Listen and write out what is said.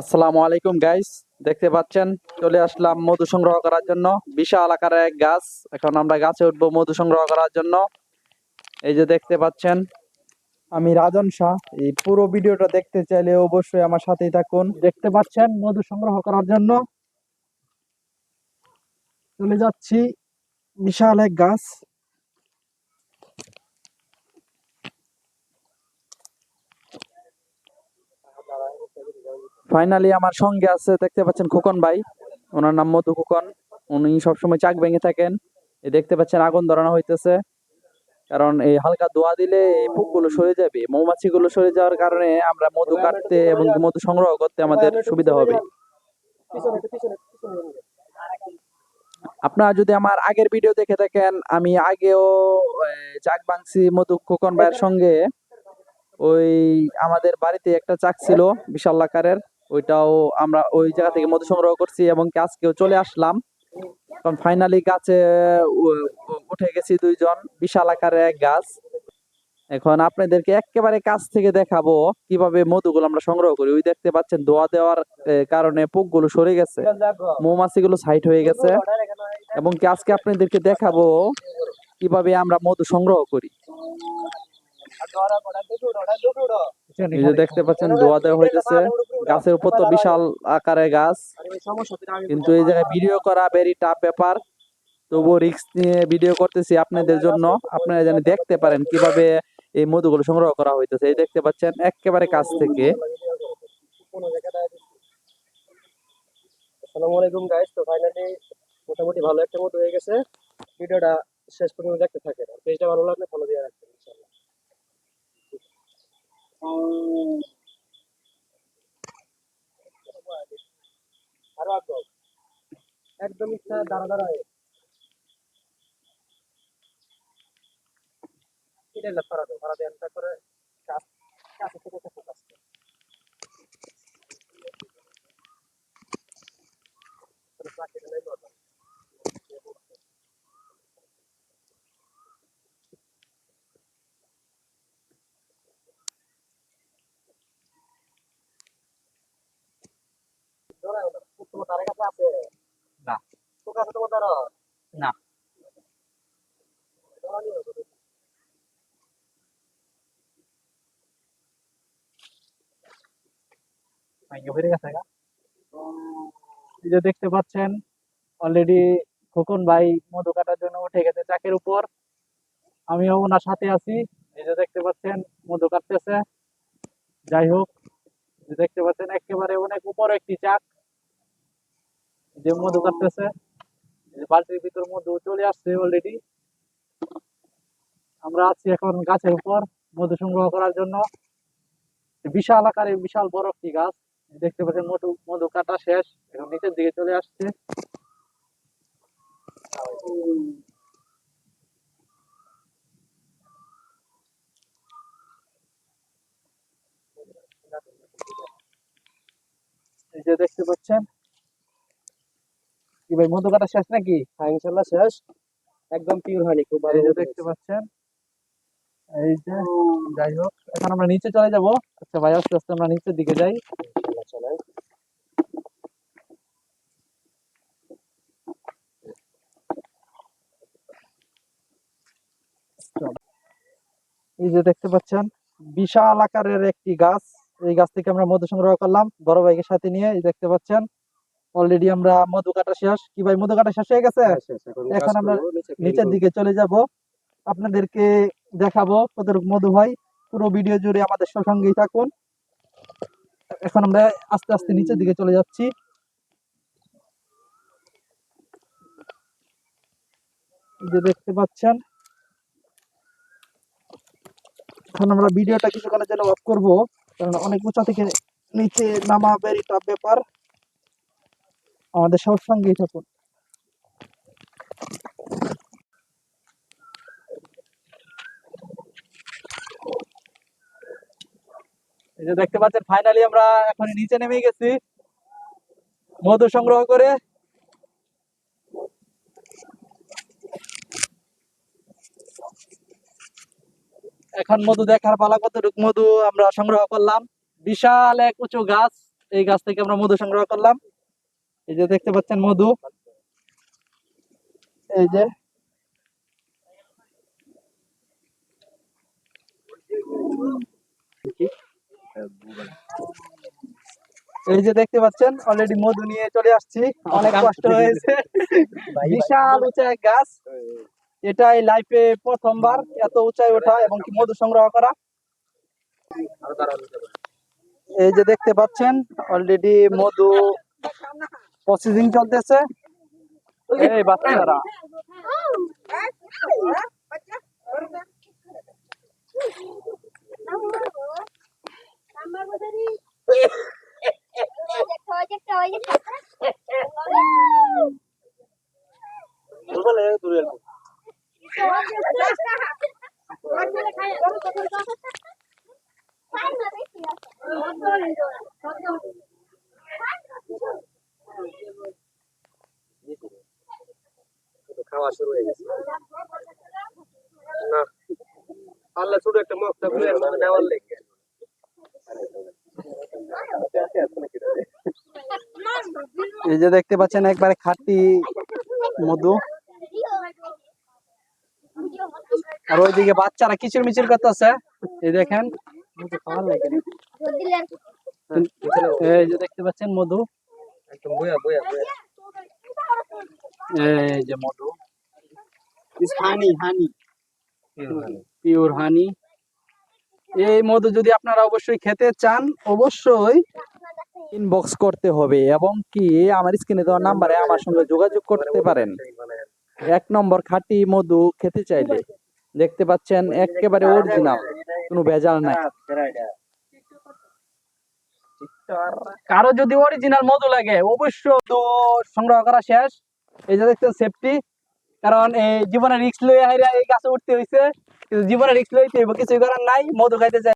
আসসালামু আলাইকুম গাইস দেখতে পাচ্ছেন, চলে আসলাম মধু সংগ্রহ করার জন্য। বিশাল আকারের এক গাছ। এখন আমরা গাছে উঠবো মধু সংগ্রহ করার জন্য। এই যে দেখতে পাচ্ছেন, আমি রাজন শাহ। এই পুরো ভিডিওটা দেখতে চাইলে অবশ্যই আমার সাথেই থাকুন। দেখতে পাচ্ছেন, মধু সংগ্রহ করার জন্য চলে যাচ্ছি। বিশাল এক গাছ। ফাইনালি আমার সঙ্গে আছে, দেখতে পাচ্ছেন খোকন ভাই। ওনার নাম মধু খোকন। উনি সবসময় চাক ভেঙে থাকেন। দেখতে পাচ্ছেন আগুন ধরানো হইতেছে। কারণ এই হালকা ধোয়া দিলে এই পুকগুলো সরে যাবে। মৌমাছিগুলো সরে যাওয়ার কারণে আমরা মধু কাটতে এবং মধু সংগ্রহ করতে আমাদের সুবিধা হবে। আপনারা যদি আমার আগের ভিডিও দেখে থাকেন, আমি আগেও চাক ভাঙছি মধু খোকন ভাইয়ের সঙ্গে। ওই আমাদের বাড়িতে একটা চাক ছিল, বিশাল আকারের। ওইটাও আমরা ওই জায়গা থেকে মধু সংগ্রহ করছি এবং আজকেও চলে আসলাম। কারণ ফাইনালি গাছে উঠে গেছি দুইজন, বিশাল আকারের এক গাছ। এখন আপনাদেরকে একেবারে কাছ থেকে দেখাবো কীভাবে মধুগুলো আমরা সংগ্রহ করি। ওই দেখতে পাচ্ছেন, দোয়া দেওয়ার কারণে পোকগুলো সরে গেছে। মৌমাছিগুলো সাইড হয়ে গেছে। এবং কি আজকে আপনাদেরকে দেখাবো কীভাবে আমরা মধু সংগ্রহ করি। এই যে দেখতে পাচ্ছেন দোয়া দেওয়া হইতেছে। গাছের উপর তো বিশাল আকারের গাছ। কিন্তু এই জায়গায় ভিডিও করা ভেরি টাফ ব্যাপার। তবুও রিস্ক নিয়ে ভিডিও করতেছি আপনাদের জন্য। আপনারা যেন দেখতে পারেন কীভাবে এই মধুগুলো সংগ্রহ করা হইতেছে। এই দেখতে পাচ্ছেন একেবারে কাছ থেকে। আসসালামু আলাইকুম গাইস তো ফাইনালি মোটামুটি ভালো একটা মতো হয়ে গেছে। ভিডিওটা শেষ পর্যন্ত দেখতে থাকেন। আর পেজটা ভালো লাগলে ফলো দিয়ে রাখবেন। একদম ইচ্ছা দাঁড়া দাঁড়া হয়ে এটা না ফারা দাও ফারা দেন তারপরে কাজ কাছে থেকে ফোকাস তোমার না। যে দেখতে পাচ্ছেন অলরেডি খোকন ভাই মধু কাটার জন্য উঠে গেছে চাকের উপর আমিও ওনার সাথে আছি। এই যে দেখতে পাচ্ছেন মধু কাটতেছে যাই হোক দেখতে পাচ্ছেন একেবারে অনেক উপর একটি চাক। যে মধু কাটতেছে বালতির ভিতর মধু চলে আসছে অলরেডি আমরা আছি এখন গাছের উপর মধু সংগ্রহ করার জন্য। বিশাল আকারে বিশাল বড় একটি গাছ। দেখতে পাচ্ছেন মধু মধু কাটা শেষ। এখন নিচের দিকে চলে আসছে। এই যে দেখতে পাচ্ছেন কি ভাই মধু কাটা শেষ নাকি? হ্যাঁ ইনশাআল্লাহ শেষ। একদম পিওর হয়নি খুব ভালো দেখতে পাচ্ছেন এই যে যাই হোক এখন আমরা নিচে চলে যাব। আচ্ছা ভাই আস্তে আস্তে আমরা নিচের দিকে যাই। এই যে দেখতে পাচ্ছেন বিশাল আকারের একটি গাছ। এই গাছ থেকে আমরা মধু সংগ্রহ করলাম বড় ভাইকে সাথে নিয়ে এই দেখতে পাচ্ছেন। অলরেডি আমরা মধু কাটা শেষ। কি ভাই মধু কাটা শেষ হয়ে গেছে? হ্যাঁ, এখন আমরা নিচের দিকে চলে যাব। আপনাদেরকে দেখাবো কতটুকু মধু হয়। পুরো ভিডিও জুড়ে আমাদের সঙ্গেই থাকুন। এখন আমরা আস্তে আস্তে নিচের দিকে চলে যাচ্ছি। যে দেখতে পাচ্ছেন। এখন আমরা ভিডিওটা কিছুক্ষণের জন্য অফ করব কারণ অনেক উঁচা থেকে নিচে নামা ভেরি টাফ ব্যাপার। আমাদের সবার সঙ্গেই থাকুন। এই যে দেখতে পাচ্ছেন ফাইনালি আমরা এখন নিচে নেমে গেছি। মধু সংগ্রহ করে। এখন মধু দেখার পালা কতটুকু? মধু আমরা সংগ্রহ করলাম। বিশাল এক উঁচু গাছ। এই গাছ থেকে আমরা মধু সংগ্রহ করলাম। এই যে দেখতে পাচ্ছেন মধু। এই যে। এই যে দেখতে পাচ্ছেন অলরেডি মধু নিয়ে চলে আসছি। অনেক কষ্ট হয়েছে। বিশাল উঁচা এক গাছ। এটাই লাইফে প্রথমবার এত উঁচাই ওঠা এবং কি মধু সংগ্রহ করা। এই যে দেখতে পাচ্ছেন অলরেডি মধু প্রসেসিং চলতেছে। এই বাচ্চারা কিন্তু খাওয়া শুরু হয়ে গেছে না আল্লাহ ছোট একটা মগটা খুলে এর মধ্যে নেওয়ার লেগে এই যে দেখতে পাচ্ছেন একবারে খাঁটি মধু। আর ওইদিকে বাচ্চারা কিচির মিচির করতেছে। এই দেখেন। মধু খাওয়ার লাগে। না। এই যে দেখতে পাচ্ছেন মধু। একদম বয়া বয়া বয়া এই যে মধু। হানি হানি পিওর হানি এই মধু যদি আপনারা অবশ্যই খেতে চান অবশ্যই ইনবক্স করতে হবে এবং কি আমার স্ক্রিনে দেওয়া নাম্বারে আমার সঙ্গে যোগাযোগ করতে পারেন। এক নম্বর খাঁটি মধু খেতে চাইলে। দেখতে পাচ্ছেন একেবারে অরিজিনাল কোনো ভেজাল নাই। কারও যদি অরিজিনাল মধু লাগে অবশ্য তো সংগ্রহ করা শেষ। এই যে দেখছেন সেফটি কারণ এই জীবনে রিক্স লইয়া এই গাছে উঠতে হইছে। জীবনে রিক্স লইতে কিছু করার নাই, মধু খাইতে চাই।